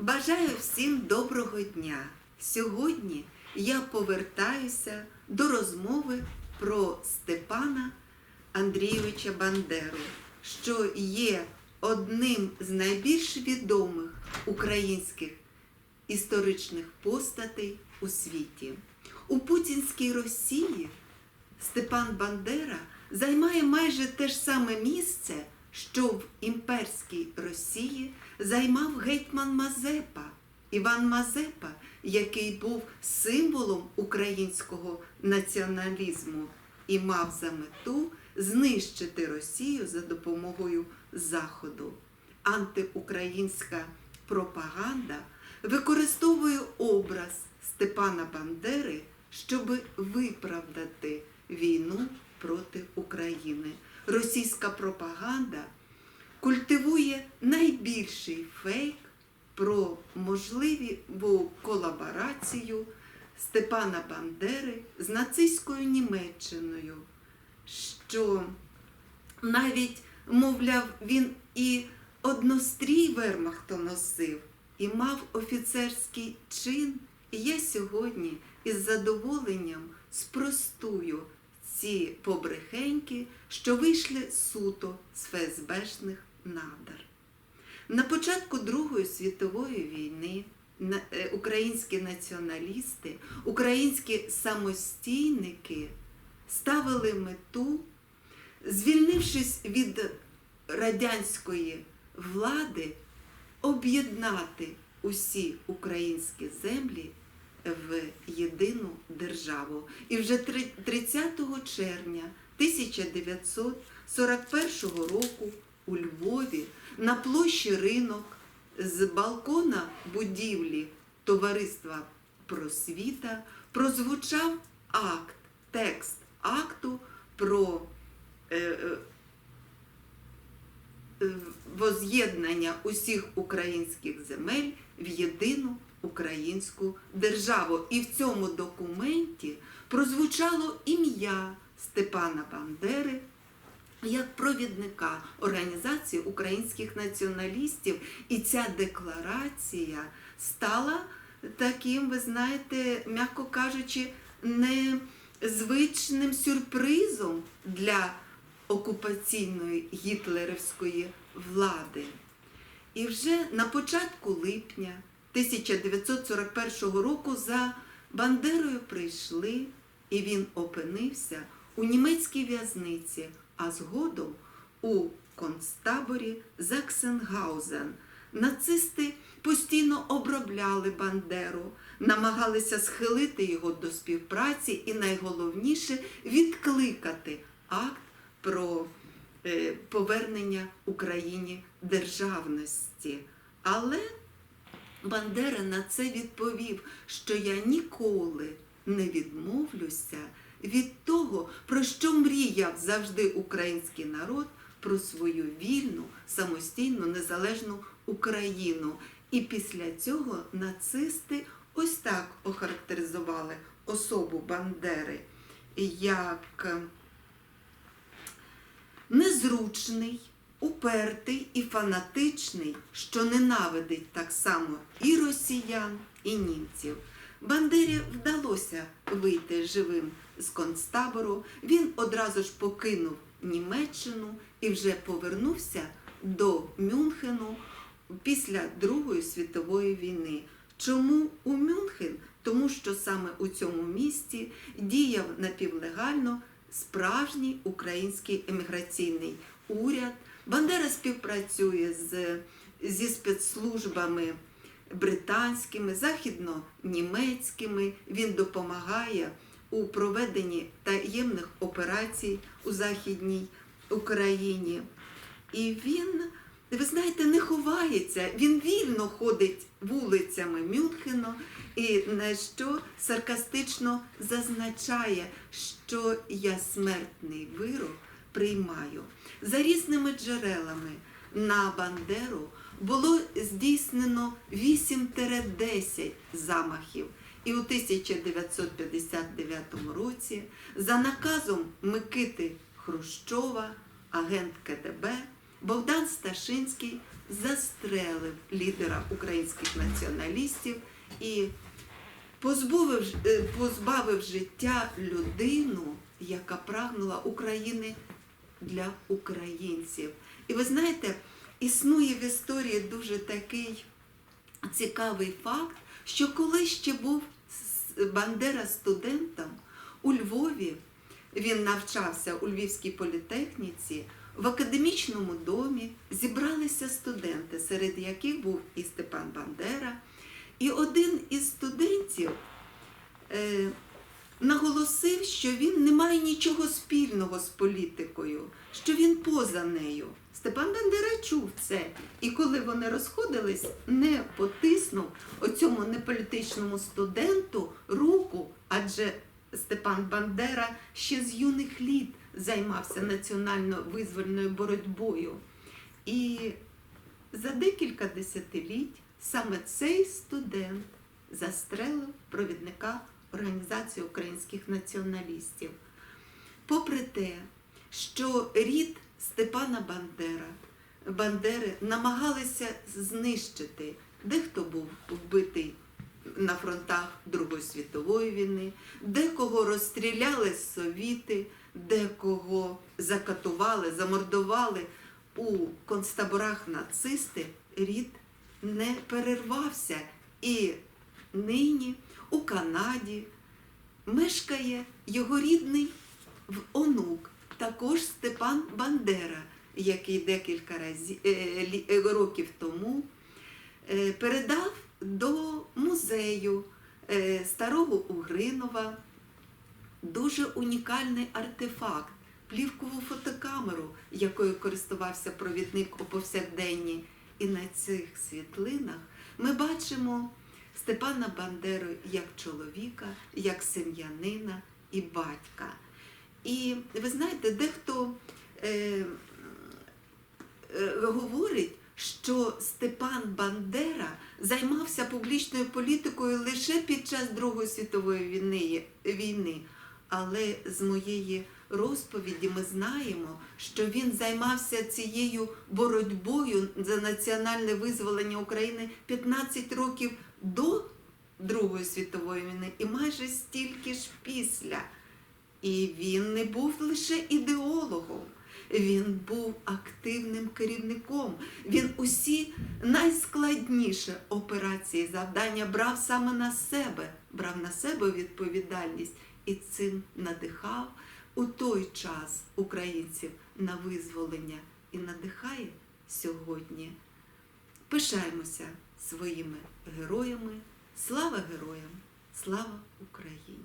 Бажаю всім доброго дня. Сьогодні я повертаюся до розмови про Степана Андрійовича Бандеру, що є одним з найбільш відомих українських історичних постатей у світі. У путінській Росії Степан Бандера займає майже те ж саме місце, що в імперській Росії займав гетьман Мазепа. Іван Мазепа, який був символом українського націоналізму і мав за мету знищити Росію за допомогою Заходу. Антиукраїнська пропаганда використовує образ Степана Бандери, щоб виправдати війну проти України. Російська пропаганда культивує найбільший фейк про можливу колаборацію Степана Бандери з нацистською Німеччиною, що навіть, мовляв, він і однострій вермахту носив, і мав офіцерський чин. І я сьогодні із задоволенням спростую ці побрехеньки, що вийшли суто з ФСБшних надар. На початку Другої світової війни е, українські націоналісти, українські самостійники ставили мету, звільнившись від радянської влади, об'єднати усі українські землі в єдину державу. І вже 30 червня 1941 року у Львові на площі ринок з балкона будівлі Товариства Просвіта прозвучав акт, текст акту про е, е, е, воз'єднання усіх українських земель в єдину українську державу. І в цьому документі прозвучало ім'я Степана Бандери як провідника Організації українських націоналістів. І ця декларація стала таким, ви знаєте, м'яко кажучи, незвичним сюрпризом для окупаційної гітлерівської влади. І вже на початку липня 1941 року за Бандерою прийшли, і він опинився у німецькій в'язниці, а згодом у концтаборі Заксенгаузен. Нацисти постійно обробляли Бандеру, намагалися схилити його до співпраці і найголовніше відкликати акт про е, повернення Україні державності. Але Бандера на це відповів, що я ніколи не відмовлюся від того, про що мріяв завжди український народ, про свою вільну, самостійну, незалежну Україну. І після цього нацисти ось так охарактеризували особу Бандери як незручний, упертий і фанатичний, що ненавидить так само і росіян, і німців. Бандері вдалося вийти живим з концтабору. Він одразу ж покинув Німеччину і вже повернувся до Мюнхену після Другої світової війни. Чому у Мюнхен? Тому що саме у цьому місті діяв напівлегально справжній український еміграційний уряд. Бандера співпрацює з, зі спецслужбами британськими, західно-німецькими. Він допомагає у проведенні таємних операцій у Західній Україні. І він, ви знаєте, не ховається, він вільно ходить вулицями Мюнхена і на що саркастично зазначає, що я смертний вирок приймаю. За різними джерелами на Бандеру було здійснено 8-10 замахів. І у 1959 році за наказом Микити Хрущова, агент КДБ, Богдан Сташинський застрелив лідера українських націоналістів і е, позбавив життя людину, яка прагнула України для українців. І ви знаєте, існує в історії дуже такий цікавий факт, що коли ще був Бандера студентом у Львові, він навчався у Львівській політехніці, в академічному домі зібралися студенти, серед яких був і Степан Бандера. І один із студентів е, наголосив, що він не має нічого спільного з політикою, що він поза нею. Степан Бандера чув це, і коли вони розходились, не потиснув оцьому неполітичному студенту руку, адже Степан Бандера ще з юних літ займався національно-визвольною боротьбою. І за декілька десятиліть саме цей студент застрелив провідника Організації українських націоналістів. Попри те, що рід Степана Бандера, Бандери намагалися знищити, дехто був вбитий на фронтах Другої світової війни, декого розстріляли совіти, декого закатували, замордували у концтаборах нацисти, рід не перервався. І нині у Канаді мешкає його рідний онук, також Степан Бандера, який декілька разів, е, лі- е, років тому е, передав до музею е, старого Угринова дуже унікальний артефакт, плівкову фотокамеру, якою користувався провідник у повсякденні. І на цих світлинах ми бачимо Степана Бандеру як чоловіка, як сім'янина і батька. І ви знаєте, дехто е, е, говорить, що Степан Бандера займався публічною політикою лише під час Другої світової війни, війни. Але з моєї розповіді ми знаємо, що він займався цією боротьбою за національне визволення України 15 років до Другої світової війни і майже стільки ж після. І він не був лише ідеологом, він був активним керівником. Він усі найскладніші операції, завдання брав саме на себе, брав на себе відповідальність і цим надихав у той час українців на визволення і надихає сьогодні. Пишаємося своїми героями. Слава героям! Слава Україні!